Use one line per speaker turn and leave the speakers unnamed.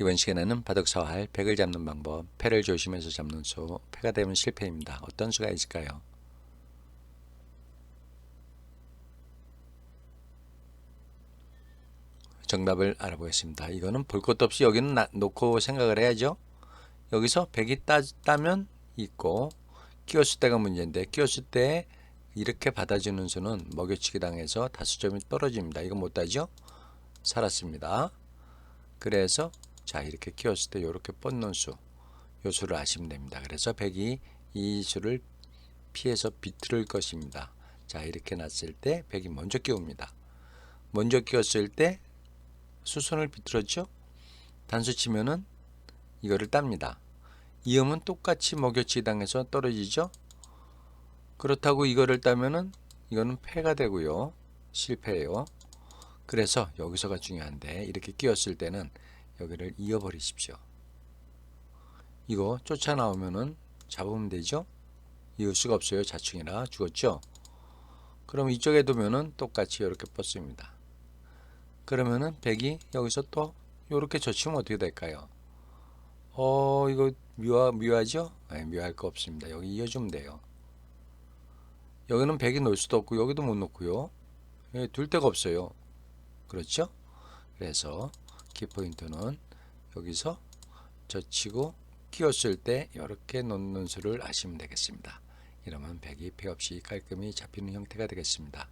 이번 시간에는 바둑사와 할 팩을 잡는 방법, 패를 조심해서 잡는 수, 패가 되면 실패입니다. 어떤 수가 있을까요? 정답을 알아보겠습니다. 이거는 볼 것도 없이 여기는 나- 놓고 생각을 해야죠. 여기서 100이 따, 따면 있고 끼웠을 때가 문제인데 끼웠을 때 이렇게 받아주는 수는 먹여치기 당해서 다수 점이 떨어집니다. 이거 못 따죠? 살았습니다. 그래서 자 이렇게 끼웠을 때 이렇게 뻗는 수, 요 수를 아시면 됩니다. 그래서 100이 이 수를 피해서 비틀을 것입니다. 자 이렇게 놨을 때 100이 먼저 끼웁니다. 먼저 끼웠을 때 수선을 비틀었죠? 단수 치면은 이거를 땁니다. 이음은 똑같이 먹여치기 당해서 떨어지죠? 그렇다고 이거를 따면은 이거는 패가 되고요. 실패예요. 그래서 여기서가 중요한데 이렇게 끼웠을 때는 여기를 이어버리십시오. 이거 쫓아 나오면은 잡으면 되죠? 이을 수가 없어요. 자충이라 죽었죠? 그럼 이쪽에 두면은 똑같이 이렇게 뻗습니다. 그러면은 백이 여기서 또 이렇게 젖히면 어떻게 될까요? 어 이거 묘하, 묘하죠? 네, 묘할 거 없습니다. 여기 이어주면 돼요. 여기는 백이 놓을 수도 없고 여기도 못 놓고요. 예, 둘 데가 없어요. 그렇죠? 그래서 키포인트는 여기서 젖히고 끼웠을 때 이렇게 놓는 수를 아시면 되겠습니다. 이러면 백이 폐 없이 깔끔히 잡히는 형태가 되겠습니다.